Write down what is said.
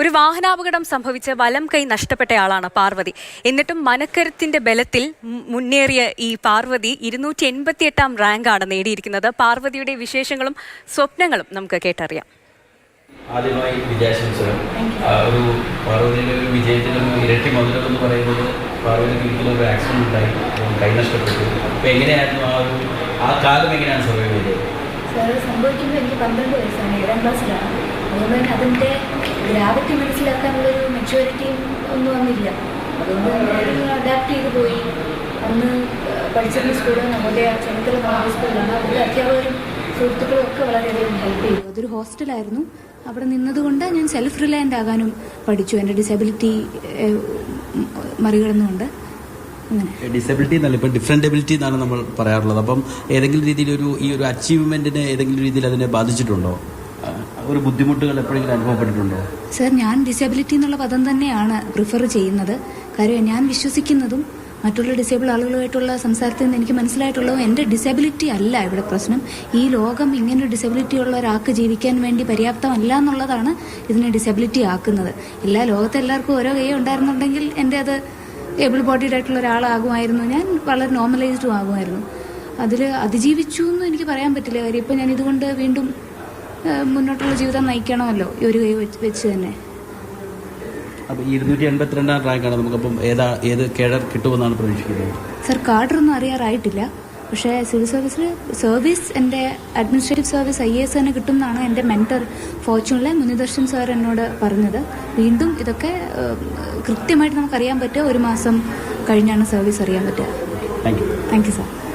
ഒരു വാഹനാപകടം സംഭവിച്ച് വലം കൈ നഷ്ടപ്പെട്ടയാളാണ് പാർവതി. എന്നിട്ടും മനക്കരുത്തിന്റെ ബലത്തിൽ മുന്നേറിയ ഈ പാർവതി ഇരുന്നൂറ്റി എൺപത്തി എട്ടാം റാങ്കാണ് നേടിയിരിക്കുന്നത്. പാർവതിയുടെ വിശേഷങ്ങളും സ്വപ്നങ്ങളും നമുക്ക് കേട്ടറിയാം. ആദ്യമായി വിജയാശംസകൾ. ഒരു പാർവതിയുടെ ഒരു വിജയത്തിലും ഇരട്ടി മധുരം എന്ന് പറയുന്നത് പാർവതിക്ക് ഒരിക്കലും ഒരു ആക്സിഡന്റ് ഉണ്ടായി. കൈ നഷ്ടപ്പെട്ടു. അപ്പോൾ എങ്ങനെയായിരുന്നു ആ ഒരു ആ കാലം എങ്ങനെയാണ് സർവൈവ് ചെയ്തത്? സാറ് സംഭവിക്കുമ്പോൾ എനിക്ക് പന്ത്രണ്ട് വയസ്സാണ്. ഏഴാം ക്ലാസ്സിലാണ് അതുകൊണ്ട് തന്നെ അതിന്റെ ഗ്രാവിറ്റി മനസ്സിലാക്കാനുള്ളൊരു മെച്യൂരിറ്റിയും ഒന്നും വന്നില്ല. അതുകൊണ്ട് അഡാപ്റ്റ് ചെയ്ത് പോയി. അന്ന് പഠിച്ചിരുന്ന സ്കൂൾ നമ്മുടെ ചെറുത്തല നവോദയ സ്കൂളാണ് അതിൽ അധ്യാപകരും സുഹൃത്തുക്കളും ഒക്കെ വളരെയധികം ഹെൽപ്പ് ചെയ്തു. അതൊരു ഹോസ്റ്റലായിരുന്നു അവിടെ നിന്നതുകൊണ്ട് ഞാൻ സെൽഫ് റിലയന്റ് ആകാനും പഠിച്ചു. എന്റെ ഡിസബിലിറ്റി മറികടന്നുകൊണ്ട്. അങ്ങനെ. ഡിസബിലിറ്റി എന്നല്ല ഇപ്പം ഡിഫറന്റബിലിറ്റി എന്നാണ് നമ്മൾ പറയാറുള്ളത്. അപ്പം ഏതെങ്കിലും രീതിയിൽ ഒരു ഈ ഒരു അച്ചീവ്മെന്റിനെ ഏതെങ്കിലും രീതിയിൽ അതിനെ ബാധിച്ചിട്ടുണ്ടോ? ഒരു ബുദ്ധിമുട്ടുകൾ എപ്പോഴെങ്കിലും അനുഭവപ്പെട്ടിട്ടുണ്ടോ? സർ ഞാൻ ഡിസേബിലിറ്റി എന്നുള്ള പദം തന്നെയാണ് പ്രിഫർ ചെയ്യുന്നത്. കാര്യം ഞാൻ വിശ്വസിക്കുന്നതും മറ്റുള്ള ഡിസേബിൾ ആളുകളുമായിട്ടുള്ള സംസാരത്തിൽ നിന്ന് എനിക്ക് മനസ്സിലായിട്ടുള്ളതും എന്റെ ഡിസബിലിറ്റി അല്ല ഇവിടെ പ്രശ്നം. ഈ ലോകം ഇങ്ങനെ ഡിസബിലിറ്റി ഉള്ള ഒരാൾക്ക് ജീവിക്കാൻ വേണ്ടി പര്യാപ്തമല്ല എന്നുള്ളതാണ് ഇതിനെ ഡിസബിലിറ്റി ആക്കുന്നത്. എല്ലാ ലോകത്തെ എല്ലാവർക്കും ഓരോ കൈ ഉണ്ടായിരുന്നുണ്ടെങ്കിൽ എന്റെ അത് ഏബിൾ ബോഡീഡ് ആയിട്ടുള്ള ഒരാളാകുമായിരുന്നു. ഞാൻ വളരെ നോർമലൈസ്ഡും ആകുമായിരുന്നു. അതിൽ അതിജീവിച്ചു എന്ന് എനിക്ക് പറയാൻ പറ്റില്ല. കാര്യം ഇപ്പം ഞാൻ ഇതുകൊണ്ട് വീണ്ടും മുന്നോട്ടുള്ള ജീവിതം നയിക്കണമല്ലോ ഈ ഒരു കൈ വെച്ച് തന്നെ. സാർ ഈ ഇരുന്നൂറ്റി എൺപത്തിരണ്ടാം റാങ്കാണ് നമുക്കപ്പം ഏതാ ഏത് കേഡർ കിട്ടുമെന്നാണ് പ്രതീക്ഷിക്കുന്നത്? സർ കാർഡറൊന്നും അറിയാറായിട്ടില്ല. പക്ഷേ സിവിൽ സർവീസിൽ സർവീസ് എന്റെ അഡ്മിനിസ്ട്രേറ്റീവ് സർവീസ് ഐ എസ് തന്നെ കിട്ടും എന്നാണ് എന്റെ മെന്റർ ഫോർച്യൂണിലെ മുനിദർശൻ സാർ എന്നോട് പറഞ്ഞത്. വീണ്ടും ഇതൊക്കെ കൃത്യമായിട്ട് നമുക്കറിയാൻ പറ്റുക. ഒരു മാസം കഴിഞ്ഞാണ് സർവീസ് അറിയാൻ പറ്റുക. Thank you sir.